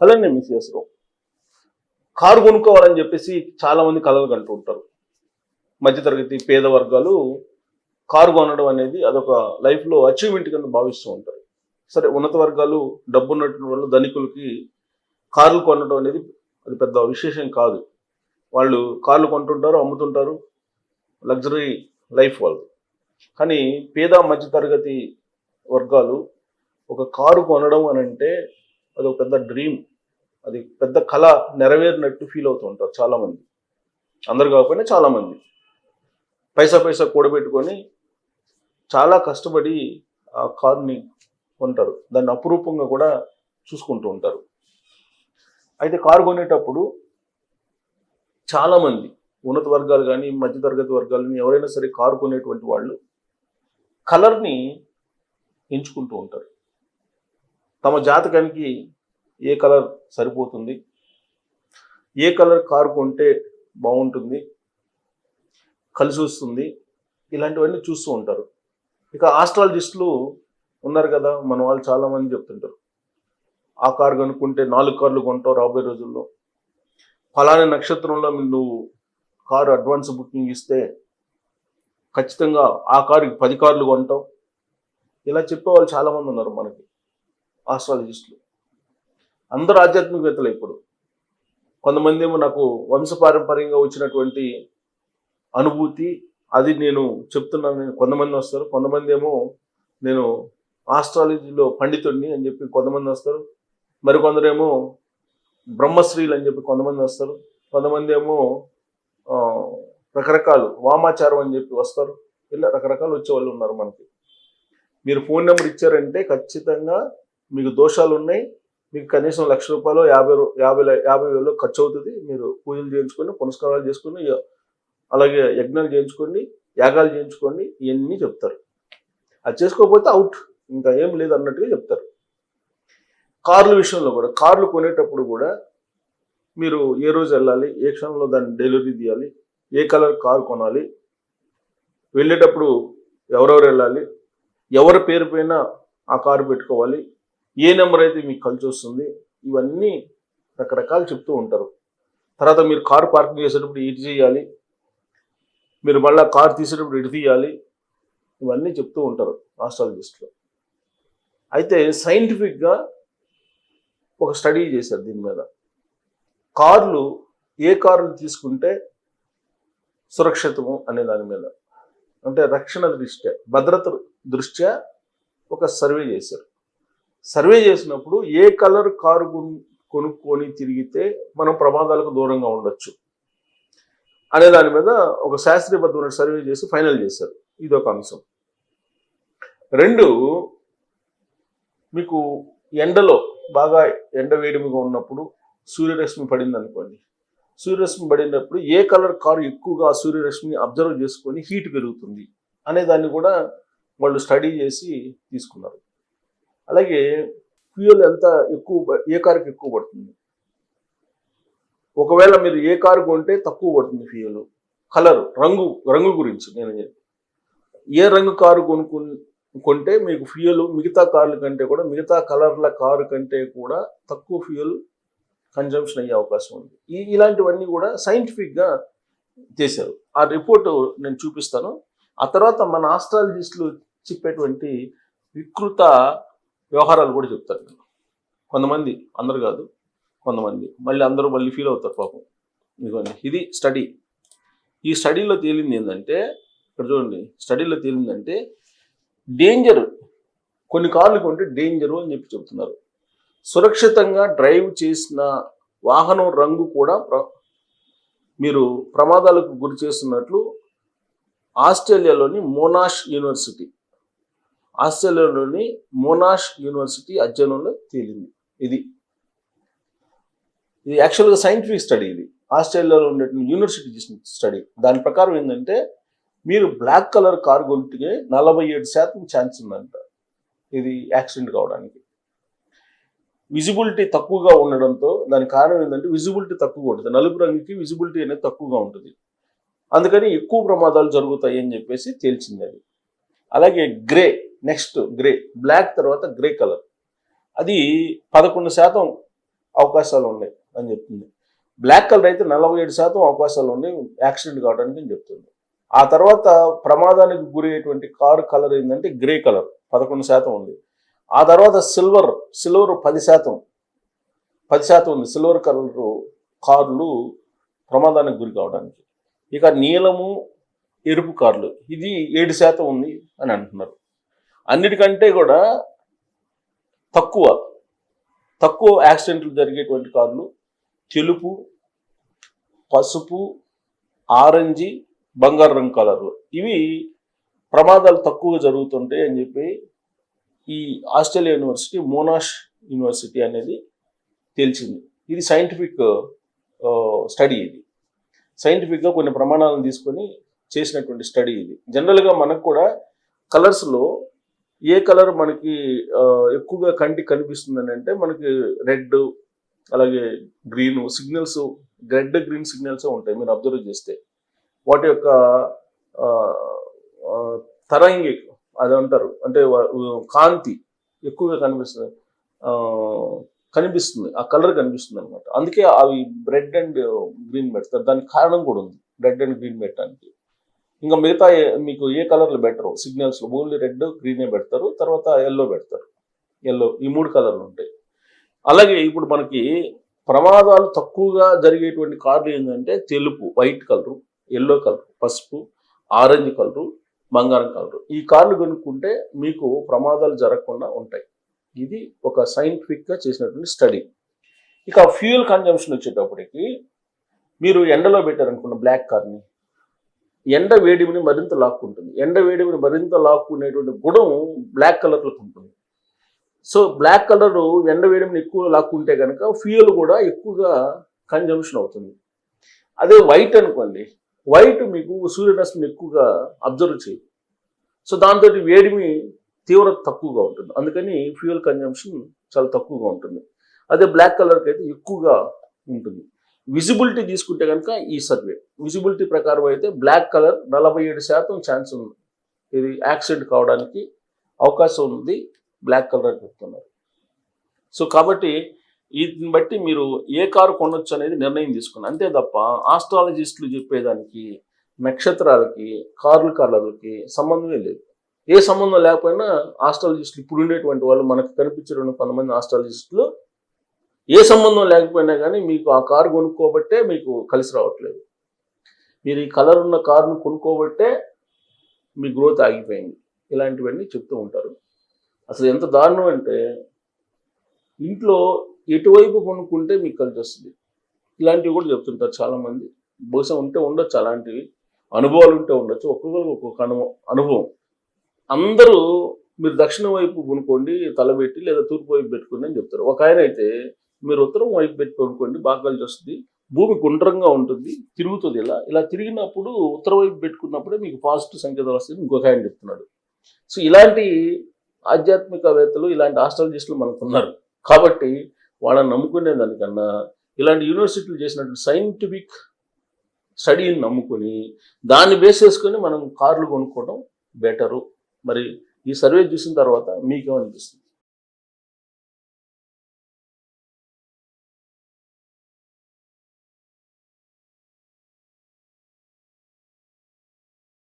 అలానే మిస్ చేస్తారు కారు కొనుక్కోవాలని చెప్పేసి చాలామంది కలలు కంటూ ఉంటారు. మధ్యతరగతి పేద వర్గాలు కారు కొనడం అనేది అదొక లైఫ్లో అచీవ్మెంట్ కింద భావిస్తూ ఉంటారు. సరే ఉన్నత వర్గాలు డబ్బు ఉన్నటువంటి వాళ్ళు ధనికులకి కార్లు కొనడం అనేది అది పెద్ద విశేషం కాదు. వాళ్ళు కార్లు కొంటుంటారు అమ్ముతుంటారు. లగ్జరీ లైఫ్ వాళ్ళు కానీ పేద మధ్యతరగతి వర్గాలు ఒక కారు కొనడం అని అంటే అది ఒక పెద్ద డ్రీమ్ అది పెద్ద కళ నెరవేరినట్టు ఫీల్ అవుతూ ఉంటారు చాలామంది. అందరు కాకపోయినా చాలామంది. పైసా పైసా కూడబెట్టుకొని చాలా కష్టపడి ఆ కార్ని కొంటారు. దాన్ని అపురూపంగా కూడా చూసుకుంటూ ఉంటారు. అయితే కారు కొనేటప్పుడు చాలామంది ఉన్నత వర్గాలు కానీ మధ్యతరగతి వర్గాలు కానీ ఎవరైనా సరే కారు కొనేటువంటి వాళ్ళు కలర్ని ఎంచుకుంటూ ఉంటారు. తమ జాతకానికి ఏ కలర్ సరిపోతుంది? ఏ కలర్ కారు కొంటే బాగుంటుంది? కలిసి వస్తుంది? ఇలాంటివన్నీ చూస్తూ ఉంటారు. ఇక ఆస్ట్రాలజిస్టులు ఉన్నారు కదా మన వాళ్ళు చాలామంది చెప్తుంటారు. ఆ కారు కనుక్కుంటే నాలుగు కార్లు కొంటావు రాబోయే రోజుల్లో. ఫలానా నక్షత్రంలో నువ్వు కారు అడ్వాన్స్ బుకింగ్ ఇస్తే ఖచ్చితంగా ఆ కారుకి పది కార్లు కొంటాం ఇలా చెప్పేవాళ్ళు చాలామంది ఉన్నారు మనకి ఆస్ట్రాలజిస్టులు. అందరూ ఆధ్యాత్మికవేత్తలు ఇప్పుడు. కొంతమంది ఏమో నాకు వంశపారంపర్యంగా వచ్చినటువంటి అనుభూతి అది నేను చెప్తున్నాను కొంతమంది వస్తారు. కొంతమంది ఏమో నేను ఆస్ట్రాలజీలో పండితుడిని అని చెప్పి కొంతమంది వస్తారు. మరికొందరేమో బ్రహ్మశ్రీలు అని చెప్పి కొంతమంది వస్తారు. కొంతమంది ఏమో రకరకాలు వామాచారం అని చెప్పి వస్తారు. ఇలా రకరకాలు వచ్చే వాళ్ళు ఉన్నారు మనకి. మీరు ఫోన్ నెంబర్ ఇచ్చారంటే ఖచ్చితంగా మీకు దోషాలు ఉన్నాయి మీకు కనీసం లక్ష రూపాయలు యాభై యాభై యాభై వేలు ఖర్చు అవుతుంది మీరు పూజలు చేయించుకొని పునస్కారాలు చేసుకొని అలాగే యజ్ఞాలు చేయించుకోండి యాగాలు చేయించుకోండి ఇవన్నీ చెప్తారు. అది చేసుకోకపోతే అవుట్. ఇంకా ఏం లేదు అన్నట్టుగా చెప్తారు. కార్ల విషయంలో కూడా కార్లు కొనేటప్పుడు కూడా మీరు ఏ రోజు వెళ్ళాలి ఏ క్షణంలో దాన్ని డెలివరీ తీయాలి ఏ కలర్ కారు కొనాలి వెళ్ళేటప్పుడు ఎవరెవరు వెళ్ళాలి ఎవరి పేరు పైన ఆ కారు పెట్టుకోవాలి ఏ నెంబర్ అయితే మీకు కలిసి వస్తుంది ఇవన్నీ రకరకాలు చెప్తూ ఉంటారు. తర్వాత మీరు కారు పార్కింగ్ చేసేటప్పుడు ఇటు చేయాలి మీరు మళ్ళీ కారు తీసేటప్పుడు ఇటు తీయాలి. ఇవన్నీ చెప్తూ ఉంటారు ఆస్ట్రాలజిస్ట్లో అయితే సైంటిఫిక్గా ఒక స్టడీ చేశారు దీని మీద. కార్లు ఏ కార్లు తీసుకుంటే సురక్షితము అనే దాని మీద. అంటే రక్షణ దృష్ట్యా భద్రత దృష్ట్యా ఒక సర్వే చేశారు. సర్వే చేసినప్పుడు ఏ కలర్ కారు కొను- కొనుక్కొని తిరిగితే మనం ప్రమాదాలకు దూరంగా ఉండొచ్చు. అనే దాని మీద ఒక శాస్త్రీయబద్ధమైన సర్వే చేసి ఫైనల్ చేశారు. ఇది ఒక అంశం. రెండు మీకు ఎండలో బాగా ఎండ వేడిమిగా ఉన్నప్పుడు సూర్యరశ్మి పడింది అనుకోండి సూర్యరశ్మి పడినప్పుడు ఏ కలర్ కారు ఎక్కువగా సూర్యరశ్మిని అబ్జర్వ్ చేసుకొని హీట్ పెరుగుతుంది అనే దాన్ని కూడా వాళ్ళు స్టడీ చేసి తీసుకున్నారు. అలాగే ఫ్యూయల్ ఎంత ఎక్కువ ఏ కారుకి ఎక్కువ పడుతుంది? ఒకవేళ మీరు ఏ కారు కొంటే తక్కువ పడుతుంది ఫ్యూయల్. కలర్ రంగు రంగు గురించి నేను ఏ రంగు కారు కొనుక్కు కొంటే మీకు ఫ్యూయల్ మిగతా కార్ల కంటే కూడా మిగతా కలర్ల కారు కంటే కూడా తక్కువ ఫ్యూయల్ కన్జంప్షన్ అయ్యే అవకాశం ఉంది. ఈ ఇలాంటివన్నీ కూడా సైంటిఫిక్గా చేశారు. ఆ రిపోర్ట్ నేను చూపిస్తాను. ఆ తర్వాత మన ఆస్ట్రాలజిస్టులు చెప్పేటువంటి వికృత వ్యవహారాలు కూడా చెప్తారు. నేను కొంతమంది అందరు కాదు కొంతమంది మళ్ళీ అందరూ మళ్ళీ ఫీల్ అవుతారు పాపం. ఇదిగోండి ఇది స్టడీ ఈ స్టడీలో తేలింది ఏంటంటే ఇక్కడ చూడండి స్టడీలో తేలిందంటే డేంజర్ కొన్ని కార్లు కొంటే డేంజరు అని చెప్పి చెప్తున్నారు. సురక్షితంగా డ్రైవ్ చేసిన వాహనం రంగు కూడా ప్ర- మీరు ప్రమాదాలకు గురి చేస్తున్నట్లు ఆస్ట్రేలియాలోని మోనాష్ యూనివర్సిటీ ఆస్ట్రేలియాలోని మోనాష్ యూనివర్సిటీ అధ్యయనంలో తేలింది. ఇది. ఇది యాక్చువల్గా సైంటిఫిక్ స్టడీ ఇది. ఆస్ట్రేలియాలో ఉండే యూనివర్సిటీ చేసిన స్టడీ దాని ప్రకారం ఏంటంటే మీరు బ్లాక్ కలర్ కార్ కొంటే నలభై ఏడు శాతం ఛాన్స్ ఉందంట. ఇది యాక్సిడెంట్ కావడానికి. విజిబిలిటీ తక్కువగా ఉండడంతో దాని కారణం ఏంటంటే విజిబిలిటీ తక్కువగా ఉంటుంది. నలుపు రంగుకి విజిబిలిటీ అనేది తక్కువగా ఉంటుంది. అందుకని ఎక్కువ ప్రమాదాలు జరుగుతాయి అని చెప్పేసి తేల్చింది అది. అలాగే గ్రే నెక్స్ట్ గ్రే బ్లాక్ తర్వాత గ్రే కలర్. అది పదకొండు శాతం అవకాశాలు ఉన్నాయి అని చెప్తుంది. బ్లాక్ కలర్ అయితే నలభై ఏడు శాతం అవకాశాలు ఉన్నాయి యాక్సిడెంట్ కావడానికి అని చెప్తుంది. ఆ తర్వాత ప్రమాదానికి గురయ్యేటువంటి కారు కలర్ ఏంటంటే గ్రే కలర్ పదకొండు శాతం ఉంది. ఆ తర్వాత సిల్వర్ సిల్వర్ పది శాతం పది శాతం ఉంది. సిల్వర్ కలర్ కార్లు ప్రమాదానికి గురి కావడానికి. ఇక నీలము ఎరుపు కార్లు ఇది ఏడు శాతం ఉంది అని అంటున్నారు. అన్నిటికంటే కూడా తక్కువ తక్కువ యాక్సిడెంట్లు జరిగేటువంటి కార్లు తెలుపు పసుపు ఆరెంజి బంగారు రంగు కలర్లు. ఇవి ప్రమాదాలు తక్కువ జరుగుతుంటాయి అని చెప్పి ఈ ఆస్ట్రేలియా యూనివర్సిటీ మోనాష్ యూనివర్సిటీ అనేది తెలిసింది. ఇది సైంటిఫిక్ స్టడీ ఇది. సైంటిఫిక్గా కొన్ని ప్రమాణాలను తీసుకొని చేసినటువంటి స్టడీ ఇది. జనరల్గా మనకు కూడా కలర్స్లో ఏ కలర్ మనకి ఎక్కువగా ఎక్కువగా కనిపిస్తుంది కనిపిస్తుందని అంటే మనకి రెడ్ అలాగే green signals red green signals ఉంటాయి మీరు అబ్జర్వ్ చేస్తే. వాటి యొక్క తరంగి అది అంటారు అంటే కాంతి ఎక్కువగా కనిపిస్తుంది. కనిపిస్తుంది. ఆ కలర్ కనిపిస్తుంది అనమాట అందుకే అవి రెడ్ అండ్ గ్రీన్ పెడతారు. దానికి కారణం కూడా ఉంది. రెడ్ అండ్ గ్రీన్ పెట్టడానికి. ఇంకా మిగతా మీకు ఏ కలర్లు బెటరు? సిగ్నల్స్లో ఓన్లీ రెడ్ గ్రీనే పెడతారు. తర్వాత ఎల్లో పెడతారు. ఎల్లో ఈ మూడు కలర్లు ఉంటాయి. అలాగే ఇప్పుడు మనకి ప్రమాదాలు తక్కువగా జరిగేటువంటి కార్లు ఏంటంటే తెలుపు వైట్ కలరు ఎల్లో కలర్ పసుపు ఆరెంజ్ కలరు బంగారం కలరు ఈ కార్లు కొనుక్కుంటే మీకు ప్రమాదాలు జరగకుండా ఉంటాయి. ఇది ఒక సైంటిఫిక్గా చేసినటువంటి స్టడీ ఇక ఫ్యూయల్ కన్జంప్షన్ వచ్చేటప్పటికి మీరు ఎండలో పెట్టారనుకున్న బ్లాక్ కార్ని. ఎండ వేడిమిని మరింత లాక్కుంటుంది. ఎండ వేడిమిని మరింత లాక్కునేటువంటి గుణం బ్లాక్ కలర్లో ఉంటుంది. సో బ్లాక్ కలర్ ఎండ వేడిమిని ఎక్కువ లాక్కుంటే కనుక ఫ్యూయల్ కూడా ఎక్కువగా కన్జంప్షన్ అవుతుంది. అదే వైట్ అనుకోండి. వైట్ మీకు సూర్యరశ్మిని ఎక్కువగా అబ్జర్వ్ చేయదు. సో దాంతో వేడిమి తీవ్రత తక్కువగా ఉంటుంది. అందుకని ఫ్యూయల్ కన్జంప్షన్ చాలా తక్కువగా ఉంటుంది. అదే బ్లాక్ కలర్కి అయితే ఎక్కువగా ఉంటుంది. విజిబిలిటీ తీసుకుంటే కనుక ఈ సర్వే విజిబిలిటీ ప్రకారం అయితే బ్లాక్ కలర్ నలభై ఏడు శాతం ఛాన్స్ ఉంది. ఇది యాక్సిడెంట్ కావడానికి అవకాశం ఉంది. బ్లాక్ కలర్ అని చెప్తున్నారు. సో కాబట్టి వీటిని బట్టి మీరు ఏ కారు కొనొచ్చు అనేది నిర్ణయం తీసుకుని అంతే తప్ప ఆస్ట్రాలజిస్టులు చెప్పేదానికి నక్షత్రాలకి కార్లు కలర్లకి సంబంధమే లేదు. ఏ సంబంధం లేకపోయినా ఆస్ట్రాలజిస్టులు ఇప్పుడు ఉండేటువంటి వాళ్ళు మనకు కనిపించిన కొంతమంది ఆస్ట్రాలజిస్టులు ఏ సంబంధం లేకపోయినా కానీ మీకు ఆ కారు కొనుక్కోబట్టే మీకు కలిసి రావట్లేదు. మీరు ఈ కలర్ ఉన్న కారును కొనుక్కోబట్టే మీ గ్రోత్ ఆగిపోయింది. ఇలాంటివన్నీ చెప్తూ ఉంటారు. అసలు ఎంత దారుణం అంటే ఇంట్లో ఎటువైపు కొనుక్కుంటే మీకు కలిసి వస్తుంది. ఇలాంటివి కూడా చెప్తుంటారు చాలామంది. బహుశా ఉంటే ఉండొచ్చు అలాంటివి. అనుభవాలు ఉంటే ఉండొచ్చు. ఒక్కొక్కరికి ఒక్కొక్క అనుభవం అనుభవం. అందరూ మీరు దక్షిణం వైపు కొనుక్కోండి తలబెట్టి లేదా తూర్పు వైపు పెట్టుకోండి అని చెప్తారు. ఒక ఆయన అయితే మీరు ఉత్తరం వైపు పెట్టి బాగా కలిసి వస్తుంది. భూమి గుండ్రంగా ఉంటుంది తిరుగుతుంది ఇలా. ఇలా తిరిగినప్పుడు ఉత్తర వైపు పెట్టుకున్నప్పుడే మీకు పాజిటివ్ సంకేతాలు వస్తుంది ఇంకొక ఆయన చెప్తున్నాడు. సో ఇలాంటి ఆధ్యాత్మికవేత్తలు ఇలాంటి ఆస్ట్రాలజిస్టులు మనకు ఉన్నారు. కాబట్టి వాళ్ళని నమ్ముకునే దానికన్నా ఇలాంటి యూనివర్సిటీలు చేసినటువంటి సైంటిఫిక్ స్టడీని నమ్ముకొని దాన్ని బేస్ చేసుకొని మనం కార్లు కొనుక్కోవడం బెటరు. మరి ఈ సర్వే చూసిన తర్వాత మీకేమనిపిస్తుంది?